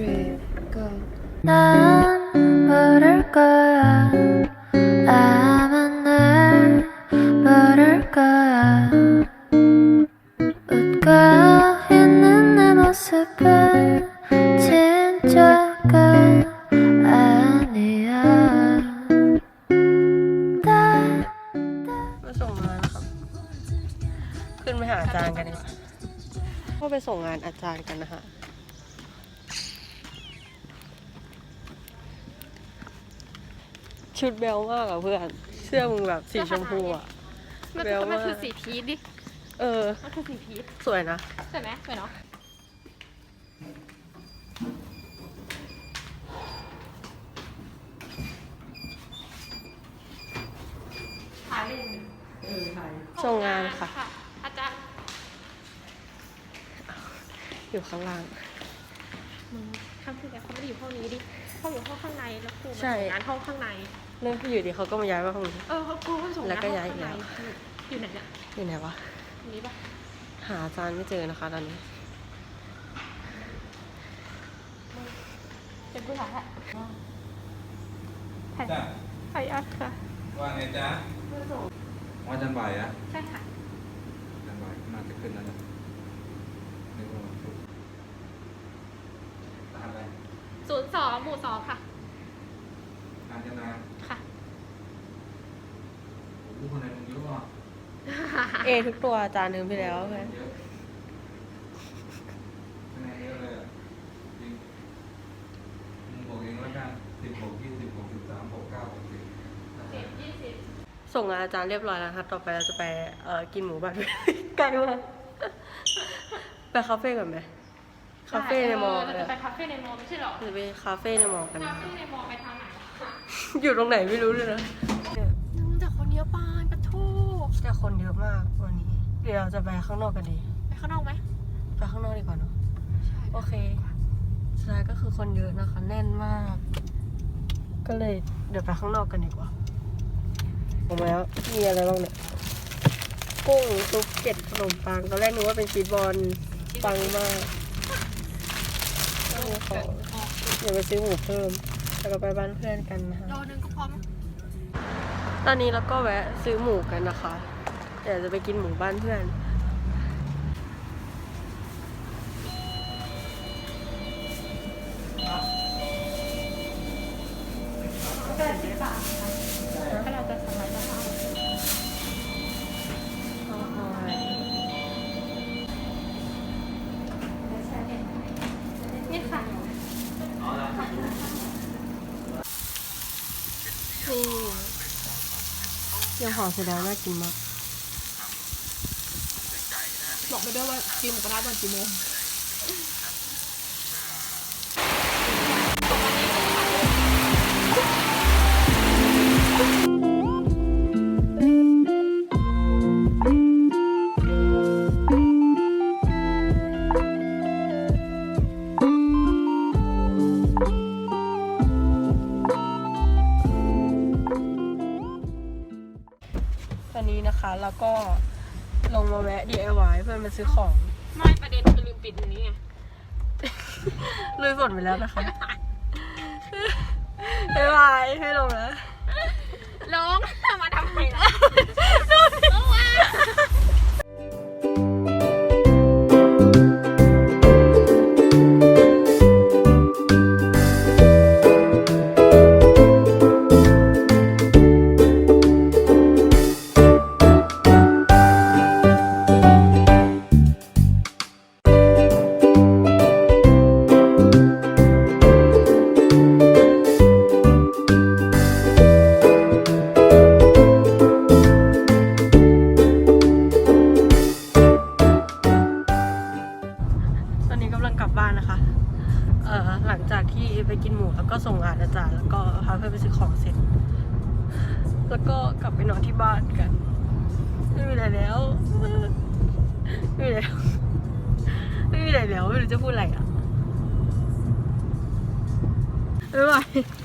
three, go. 난 모를 거야 아마 날 모를 거야 웃고 있는 내 모습은 진짜가 아니야 나 มาส่งงานครับ ขึ้นไปหาอาจารย์กันดีกว่าก็ไปส่งงานอาจารย์กันนะคะ ชุดเบลมากอะเพื่อน เสื้อมึงแบบสีชมพูอะมันเบลมันมากคือสีพีชดิ เออ มันคือสีพีชสวยนะใช่ไหมสวยเนาะถ่ายเลยส่งงานค่ะ อาจารย์ อยู่ข้างล่าง มึงครั้งที่แล้วเขาไม่ได้อยู่ห้องนี้ดิเขาอยู่ห้องข้างในแล้วครูมาใช่ส่งงานห้องข้างใน เรื่องที่อยู่ดีเขาก็มาย้ายมาห้องนี้ เออเขาครูก็ส่งแล้งาวนก็ห้องย้ายอีข้ากงแล้ในวอยู่ไหนเนี่ยอยู่ไหนวะตรงนี้ปะหาอาจารย์ไม่เจอนะคะตอนนี้เป็นผู้ชายแหละถ่ายจ้ะถ่ายอัดค่ะ ว่าไงจ๊ะว่าจันบ่ายอะใช่ค่ะจันบ่ายน่าจะขึ้นแล้วนะนึกว่าวันพุธรหัสอะไร ศูนย์สองหมู่สองค่ะ การจนาค่ะ โอ้โหคนไหนมึงเยอะว่ะเอทุกตัวอาจารย์นึงไปแล้วเพื่อนเยอะคะแนนเยอะเลยอะจริงมึงบอกเองแล้วกันสิบหกยี่สิบหกสิบสามหกเก้าหกสิบส่งงานอาจารย์เรียบร้อยแล้วครับ ต่อไปเราจะไปเอ่อกินหมูบ้านไกลมากไปคาเฟ่ก่อนไหม คาเฟ่ในมอลล์เราเลจะยไปคาเฟ่ในมอลล์ไม่ใช่หรอจะไปคาเฟ่ในมอลล์กัน คานะเฟ่ในมอลล์ไปทางไหนอยู่ตรงไหนไม่รู้เลยนะแต่คนเยอะปานปะทูแต่คนเยอะมากวันนี้ เดี๋ยวเราจะไปข้างนอกกันดี ไปข้างนอกไหมไปข้างนอกดีกว่าเนอะโอเคสุดท้ายก็คือคนเยอะนะคะแน่นมาก ก็เลยเดี๋ยวไปข้างนอกกันดีกว่าผมแล้วมีอะไรบ้างเนี่ยกุ้งซุปเก็ดขนมปังตอนแรกนึกว่าเป็นชีสบอลปังมาก เอาของเดี๋ยวไปซื้อหมูเพิ่ม แล้วก็ไปบ้านเพื่อนกันนะคะ โลนึงก็พร้อมตอนนี้เราก็แวะซื้อหมูกันนะคะ เดี๋ยวจะไปกินหมูบ้านเพื่อน ยังห่อเสร็จแล้วน่ากินมาก บอกไปด้วยว่ากินหมูกระทะตอนกี่โมง ตอนนี้นะคะ แล้วก็ลงมาแวะ DIY เพื่อนมาซื้อของ ไม่ประเด็นคือลืมปิดตรงนี้ไงลุยฝนไปแล้วนะคะ บ๊ายบายให้ลงแล้ว ก็ส่งงานอาจารย์ แล้วก็พาเพื่อนไปซื้อของเสร็จ แล้วก็กลับไปนอนที่บ้านกัน ไม่มีอะไรแล้วไม่มีอะไรไม่มีอะไรแล้วไม่รู้จะพูดอะไรอะบ๊ายบายบ๊ายบาย